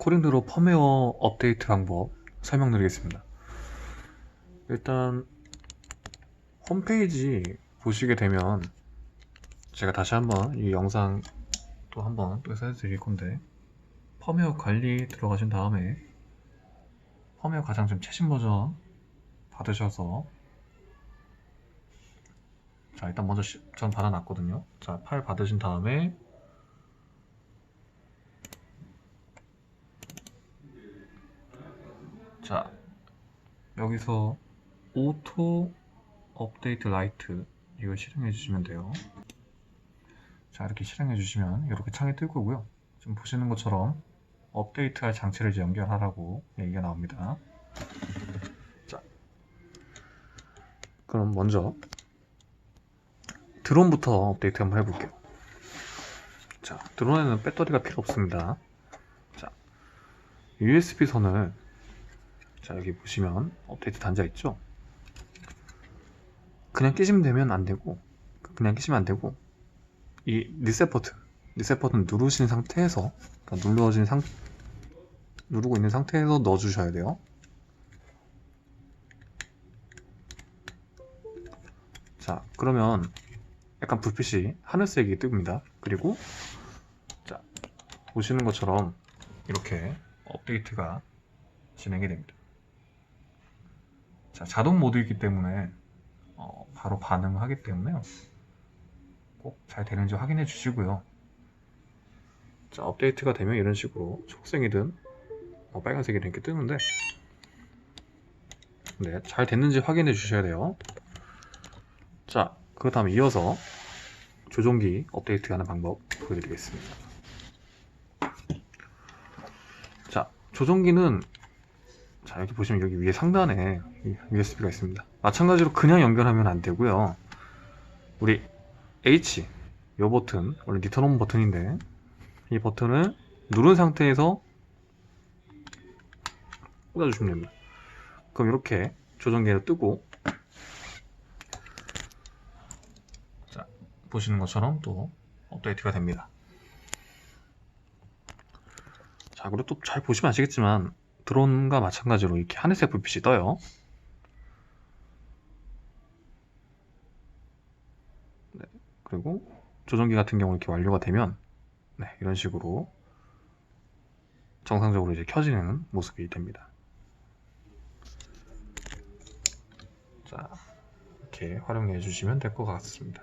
코딩드로 펌웨어 업데이트 방법 설명드리겠습니다. 일단 홈페이지 보시게 되면 제가 다시 한번 이 영상 또 한번 또 해드릴 건데 펌웨어 관리 들어가신 다음에 펌웨어 가장 좀 최신 버전 받으셔서 자 일단 먼저 시- 전 받아놨거든요. 자 파일 받으신 다음에 자 여기서 오토 업데이트 라이트 이걸 실행해 주시면 돼요. 자 이렇게 실행해 주시면 이렇게 창이 뜰 거고요. 지금 보시는 것처럼 업데이트할 장치를 연결하라고 얘기가 나옵니다. 자 그럼 먼저 드론부터 업데이트 한번 해볼게요. 자 드론에는 배터리가 필요 없습니다. 자 USB 선을 자 여기 보시면 업데이트 단자 있죠? 그냥 끼시면 되면 안 되고 그냥 끼시면 안 되고 이 리셋 버튼 리셋 버튼 누르신 상태에서 그러니까 눌러진 상 누르고 있는 상태에서 넣어 주셔야 돼요. 자 그러면 약간 불빛이 하늘색이 뜹니다. 그리고 자 보시는 것처럼 이렇게 업데이트가 진행이 됩니다 자, 자동 모드이기 때문에 어, 바로 반응하기 때문에요. 꼭 잘 되는지 확인해 주시고요. 자, 업데이트가 되면 이런 식으로 초록색이든 뭐 빨간색이든 이렇게 뜨는데 네, 잘 됐는지 확인해 주셔야 돼요. 자, 그 다음에 이어서 조종기 업데이트 하는 방법 보여드리겠습니다. 자, 조종기는 자 여기 보시면 여기 위에 상단에 USB가 있습니다. 마찬가지로 그냥 연결하면 안 되고요. 우리 H 이 버튼 원래 리턴온 버튼인데 이 버튼을 누른 상태에서 꽂아주시면 됩니다. 그럼 이렇게 조정기를 뜨고 자 보시는 것처럼 또 업데이트가 됩니다. 자 그리고 또 잘 보시면 아시겠지만 드론과 마찬가지로 이렇게 하늘색 불빛이 떠요. 네, 그리고 조정기 같은 경우 이렇게 완료가 되면 네, 이런 식으로 정상적으로 이제 켜지는 모습이 됩니다. 자, 이렇게 활용해 주시면 될 것 같습니다.